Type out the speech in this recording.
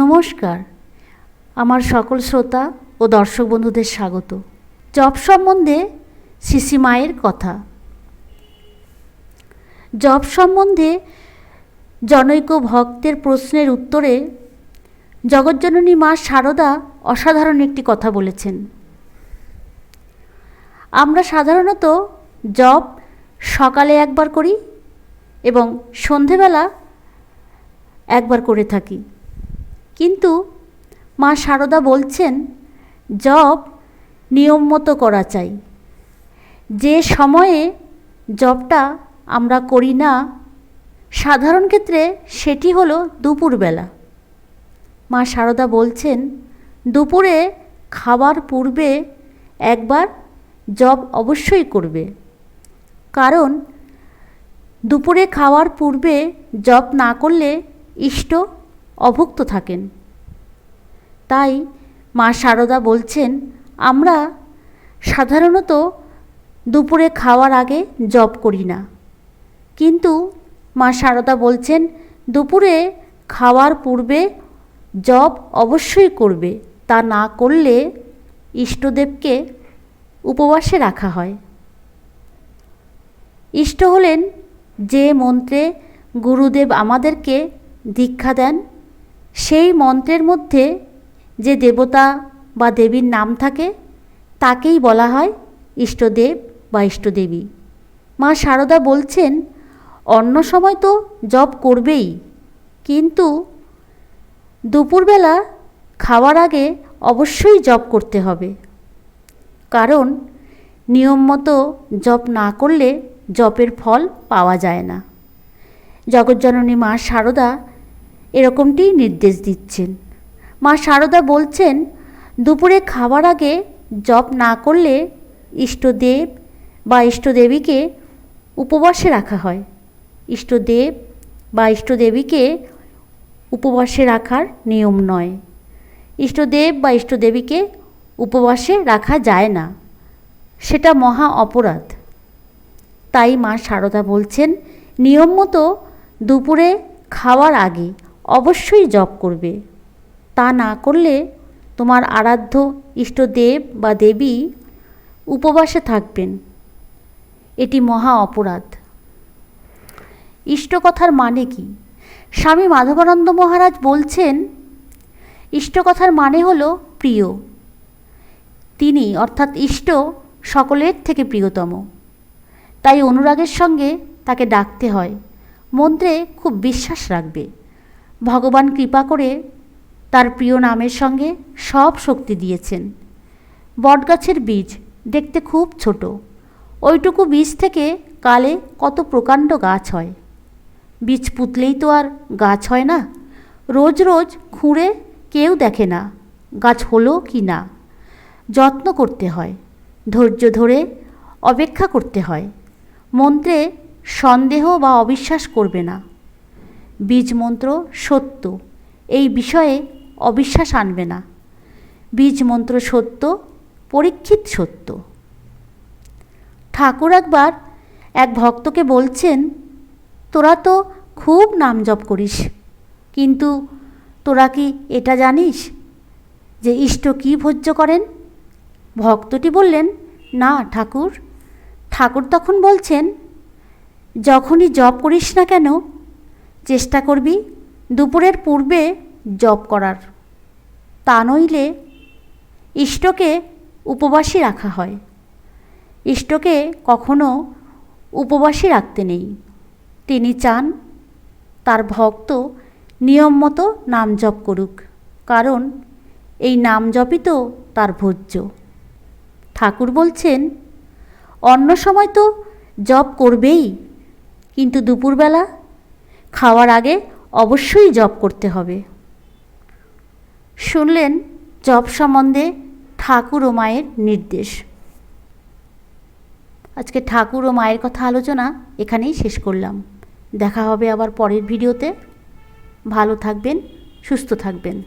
নমস্কার। আমার সকল শ্রোতা ও দর্শক বন্ধুদের স্বাগত। জব সম্বন্ধে শিশি মায়ের কথা। জব সম্বন্ধে জনৈক ভক্তের প্রশ্নের উত্তরে জগজ্জননী মা শারদা অসাধারণ একটি কথা বলেছেন। আমরা সাধারণত জব সকালে একবার করি এবং সন্ধেবেলা একবার করে থাকি। কিন্তু মা শারদা বলছেন জব নিয়ম মতো করা চাই। যে সময়ে জবটা আমরা করি না, সাধারণ ক্ষেত্রে সেটি হলো দুপুরবেলা। মা শারদা বলছেন, দুপুরে খাবার পূর্বে একবার জব অবশ্যই করবে। কারণ দুপুরে খাওয়ার পূর্বে জব না করলে ইষ্ট অভুক্ত থাকেন। তাই মা শারদা বলছেন, আমরা সাধারণত দুপুরে খাওয়ার আগে জব করি না। কিন্তু মা শারদা বলছেন, দুপুরে খাওয়ার পূর্বে জব অবশ্যই করবে, তা না করলে ইষ্টদেবকে উপবাসে রাখা হয়। ইষ্ট হলেন যে মন্ত্রে গুরুদেব আমাদেরকে দীক্ষা দেন সেই মন্ত্রের মধ্যে যে দেবতা বা দেবীর নাম থাকে, তাকেই বলা হয় ইষ্টদেব বা ইষ্টদেবী। মা শারদা বলছেন, অন্য সময় তো জব করবেই, কিন্তু দুপুরবেলা খাওয়ার আগে অবশ্যই জব করতে হবে। কারণ নিয়ম মতো জব না করলে জপের ফল পাওয়া যায় না। জগজ্জননী মা শারদা এরকমটিই নির্দেশ দিচ্ছেন। মা শারদা বলছেন, দুপুরে খাবার আগে জপ না করলে ইষ্টদেব বা ইষ্টদেবীকে উপবাসে রাখা হয়। ইষ্টদেব বা ইষ্টদেবীকে উপবাসে রাখার নিয়ম নয়। ইষ্টদেব বা ইষ্টদেবীকে উপবাসে রাখা যায় না। সেটা মহা অপরাধ। তাই মা শারদা বলছেন, নিয়ম মতো দুপুরে খাওয়ার আগে অবশ্যই জপ করবে। তা না করলে তোমার আরাধ্য ইষ্টদেব বা দেবী উপবাসে থাকবেন। এটি মহা অপরাধ। ইষ্টকথার মানে কি? স্বামী মাধবানন্দ মহারাজ বলছেন, ইষ্টকথার মানে হলো প্রিয়। তিনি অর্থাৎ ইষ্ট সকলের থেকে প্রিয়তম। তাই অনুরাগের সঙ্গে তাকে ডাকতে হয়। মন্ত্রে খুব বিশ্বাস রাখবে। ভগবান কৃপা করে তার প্রিয় নামের সঙ্গে সব শক্তি দিয়েছেন। বটগাছের বীজ দেখতে খুব ছোট। ওইটুকু বীজ থেকে কালে কত প্রকাণ্ড গাছ হয়। বীজ পুতলেই তো আর গাছ হয় না। রোজ রোজ খুঁড়ে কেউ দেখে না গাছ হলো কি না। যত্ন করতে হয়, ধৈর্য ধরে অপেক্ষা করতে হয়। মন্ত্রে সন্দেহ বা অবিশ্বাস করবে না। বীজ মন্ত্র সত্য। এই বিষয়ে অবিশ্বাস আনবে না। বীজ মন্ত্র সত্য, পরীক্ষিত সত্য। ঠাকুর একবার এক ভক্তকে বলছেন, তোরা তো খুব নাম জপ করিস, কিন্তু তোরা কি এটা জানিস যে ইষ্ট কী ভোজ্য করেন? ভক্তটি বললেন, না ঠাকুর। ঠাকুর তখন বলছেন, যখনই জব করিস না কেন চেষ্টা করবি? দুপুরের পূর্বে জব করার। তা নইলে ইষ্টকে উপবাসী রাখা হয়। ইষ্টকে কখনো উপবাসী রাখতে নেই। তিনি চান তার ভক্ত নিয়ম মতো নাম জপ করুক, কারণ এই নাম জপই তো তার ভোজ্য। ঠাকুর বলছেন, অন্য সময় তো জব করবেই, কিন্তু দুপুরবেলা খাওয়ার আগে অবশ্যই জপ করতে হবে। শুনলেন জপ সম্বন্ধে ঠাকুর ও মায়ের নির্দেশ। আজকে ঠাকুর ও মায়ের কথা আলোচনা এখানেই শেষ করলাম। দেখা হবে আবার পরের ভিডিওতে। ভালো থাকবেন, সুস্থ থাকবেন।